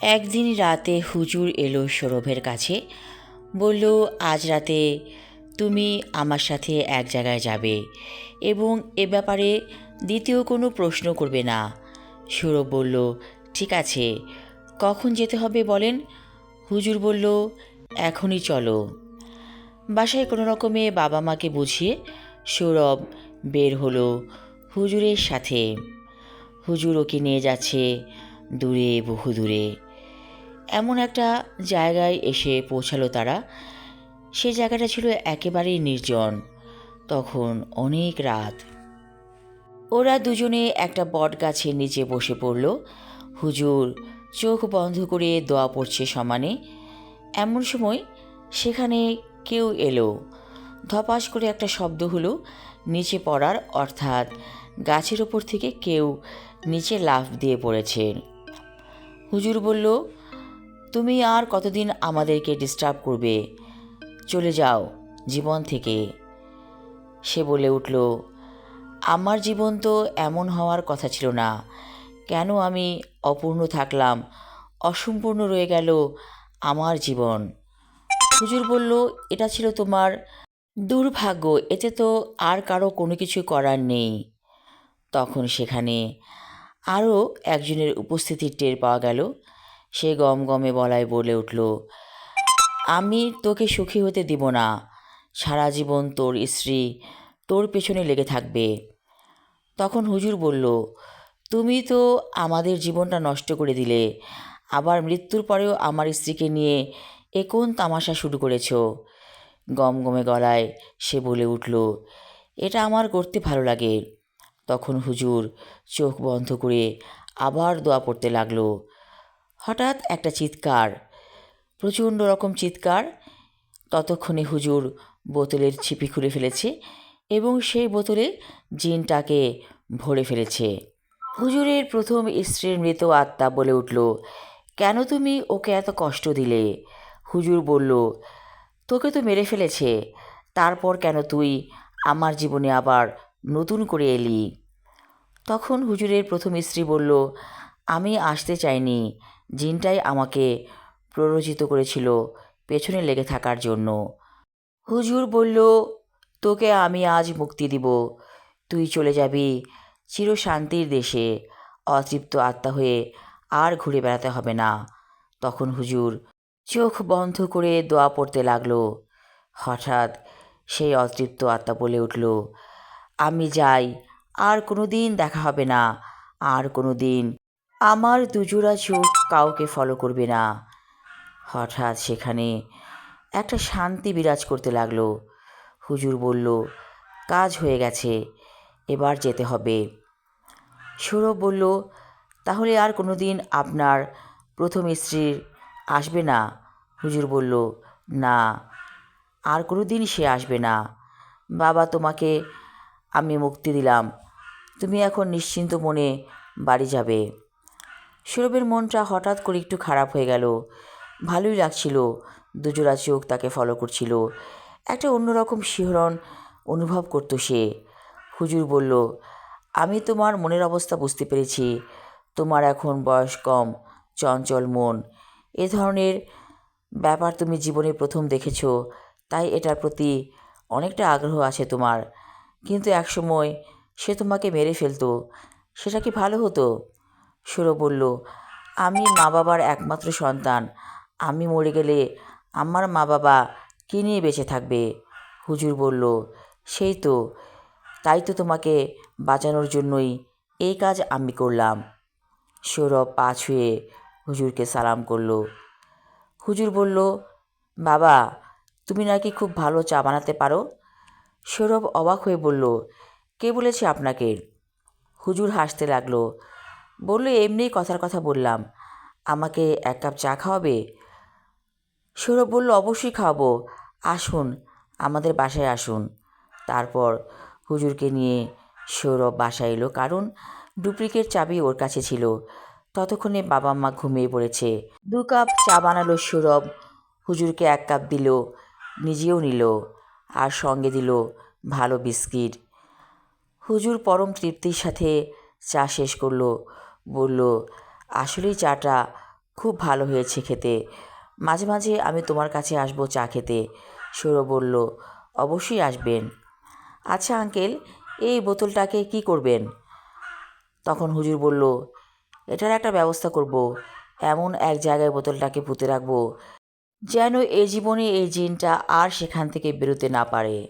একদিন রাতে হুজুর এলো সৌরভের কাছে, বলল, আজ রাতে তুমি আমার সাথে এক জায়গায় যাবে এবং এ ব্যাপারে দ্বিতীয় কোনো প্রশ্ন করবে না। সৌরভ বলল, ঠিক আছে, কখন যেতে হবে বলেন? হুজুর বলল, এখনই চলো। বাসায় কোনো রকমে বাবা মাকে বুঝিয়ে সৌরভ বের হলো হুজুরের সাথে। হুজুর ওকে নিয়ে যাচ্ছে দূরে বহু দূরে এমন একটা জায়গায় এসে পৌঁছালো তারা। সে জায়গাটা ছিল একেবারেই নির্জন, তখন অনেক রাত। ওরা দুজনে একটা বট গাছের নিচে বসে পড়ল। হুজুর, চোখ বন্ধ করে দোয়া পড়ছে সমানে। এমন সময় সেখানে কেউ এলো। ধপাস করে একটা শব্দ হলো, নিচে পড়ার অর্থাৎ গাছের ওপর থেকে কেউ নিচে লাফ দিয়ে পড়েছে। হুজুর বলল তুমি আর কতদিন আমাদেরকে ডিস্টার্ব করবে? চলে যাও, জীবন থেকে। সে বলে উঠল, আমার জীবন তো এমন হওয়ার কথা ছিল না। কেন আমি অপূর্ণ থাকলাম, অসম্পূর্ণ রয়ে গেল আমার জীবন? হুজুর বলল, এটা ছিল তোমার দুর্ভাগ্য, এতে তো আর কারও কোনো কিছু করার নেই। তখন সেখানে আরও একজনের উপস্থিতির টের পাওয়া গেল। সে গম গমে বলায় বলে উঠল, আমি তোকে সুখী হতে দিব না। সারা জীবন তোর স্ত্রী তোর পেছনে লেগে থাকবে। তখন হুজুর বলল, তুমি তো আমাদের জীবনটা নষ্ট করে দিলে। আবার মৃত্যুর পরেও আমার স্ত্রীকে নিয়ে এ তামাশা শুরু করেছ? গম গমে গলায় সে বলে উঠল, এটা আমার করতে ভালো লাগে। তখন হুজুর চোখ বন্ধ করে আবার দোয়া পড়তে লাগল। হঠাৎ একটা চিৎকার, প্রচণ্ড রকম চিৎকার। ততক্ষণে হুজুর বোতলের ছিপি খুলে ফেলেছে এবং সেই বোতলে জিনটাকে ভরে ফেলেছে। হুজুরের প্রথম স্ত্রীর মৃত আত্মা বলে উঠল, কেন তুমি ওকে এত কষ্ট দিলে? হুজুর বলল, তোকে তো মেরে ফেলেছে, তারপর কেন তুই আমার জীবনে আবার নতুন করে এলি? তখন হুজুরের প্রথম স্ত্রী বলল, আমি আসতে চাইনি জিনটাই আমাকে প্ররোচিত করেছিল পেছনে লেগে থাকার জন্য। হুজুর বলল, তোকে আমি আজ মুক্তি দিব। তুই চলে যাবি চিরশান্তির দেশে। অতৃপ্ত আত্মা হয়ে আর ঘুরে বেড়াতে হবে না। তখন হুজুর চোখ বন্ধ করে দোয়া পড়তে লাগল। হঠাৎ সেই অতৃপ্ত আত্মা বলে উঠল, আমি যাই, আর কোনো দিন দেখা হবে না, আর কোনো দিন আমার দুজোড়া চোখ কাউকে ফলো করবে না। হঠাৎ সেখানে একটা শান্তি বিরাজ করতে লাগল। হুজুর বলল, কাজ হয়ে গেছে, এবার যেতে হবে। সৌরভ বলল, তাহলে আর কোনো দিন আপনার প্রথম স্ত্রীর আসবে না? হুজুর বলল, না, আর কোনো দিন সে আসবে না। বাবা, তোমাকে আমি মুক্তি দিলাম। তুমি এখন নিশ্চিন্ত মনে বাড়ি যাবে। সৌরভের মনটা হঠাৎ করে একটু খারাপ হয়ে গেল। ভালোই লাগছিল। দুজোড়া চোখ তাকে ফলো করছিল। একটা অন্যরকম শিহরণ অনুভব করতো সে। হুজুর বলল, আমি তোমার মনের অবস্থা বুঝতে পেরেছি। তোমার এখন বয়স কম, চঞ্চল মন। এ ধরনের ব্যাপার তুমি জীবনে প্রথম দেখেছ, তাই এটার প্রতি অনেকটা আগ্রহ আছে তোমার। কিন্তু একসময় সে তোমাকে মেরে ফেলতো। সেটা কি ভালো হতো? সুরো বলল, আমি মা বাবার একমাত্র সন্তান। আমি মরে গেলে আমার মা বাবা কী নিয়ে বেঁচে থাকবে? হুজুর বলল, সেই তো, তাই তো তোমাকে বাঁচানোর জন্যই এই কাজ আমি করলাম। সৌরভ পা ছুঁয়ে হুজুরকে সালাম করল। হুজুর বলল, বাবা, তুমি নাকি খুব ভালো চা বানাতে পারো? সৌরভ অবাক হয়ে বলল, কে বলেছে আপনাকে? হুজুর হাসতে লাগল বলল এমনিই কথার কথা বললাম। আমাকে এক কাপ চা খাওয়াবে? সৌরভ বলল, অবশ্যই খাওয়াবো। আসুন, আমাদের বাসায় আসুন। তারপর হুজুরকে নিয়ে সৌরভ বাসায় এলো, কারণ ডুপ্লিকেট চাবি ওর কাছে ছিল। ততক্ষণে বাবা মা ঘুমিয়ে পড়েছে। দু কাপ চা বানালো সৌরভ। হুজুরকে এক কাপ দিল, নিজেও নিল আর সঙ্গে দিল ভালো বিস্কিট। হুজুর পরম তৃপ্তির সাথে চা শেষ করল। বলল, আসলেই চাটা খুব ভালো হয়েছে খেতে। মাঝে মাঝে আমি তোমার কাছে আসব চা খেতে। সৌরভ বলল, অবশ্যই আসবেন। আচ্ছা আঙ্কেল, এই বোতলটাকে কি করবেন? তখন হুজুর বলল, এটার একটা ব্যবস্থা করব। এমন এক জায়গায় বোতলটাকে পুঁতে রাখব, যেন এ জীবনে এই জিনটা আর সেখান থেকে বেরোতে না পারে।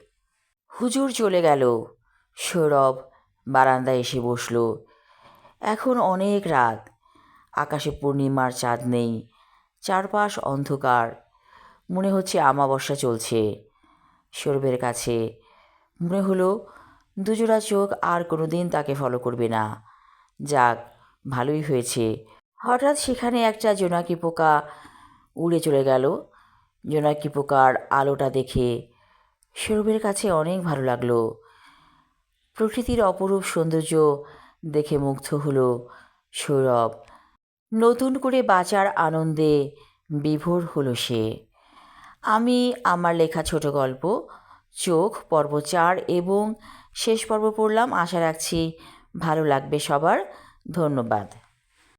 হুজুর চলে গেল। সৌরভ বারান্দায় এসে বসল। এখন অনেক রাত। আকাশে পূর্ণিমার চাঁদ নেই, চারপাশ অন্ধকার। মনে হচ্ছে আমাবস্যা চলছে। সৌরভের কাছে মনে হলো, দুজোড়া চোখ আর কোনো দিন তাকে ফলো করবে না। যাক, ভালোই হয়েছে। হঠাৎ সেখানে একটা জোনাকি পোকা উড়ে চলে গেল। জোনাকি পোকার আলোটা দেখে সৌরভের কাছে অনেক ভালো লাগল। প্রকৃতির অপরূপ সৌন্দর্য দেখে মুগ্ধ হলো সৌরভ। নতুন করে বাঁচার আনন্দে বিভোর হলো সে। আমি আমার লেখা ছোট গল্প, চোখ, পর্ব চার এবং শেষ পর্ব পড়লাম। আশা রাখছি ভালো লাগবে সবার। ধন্যবাদ।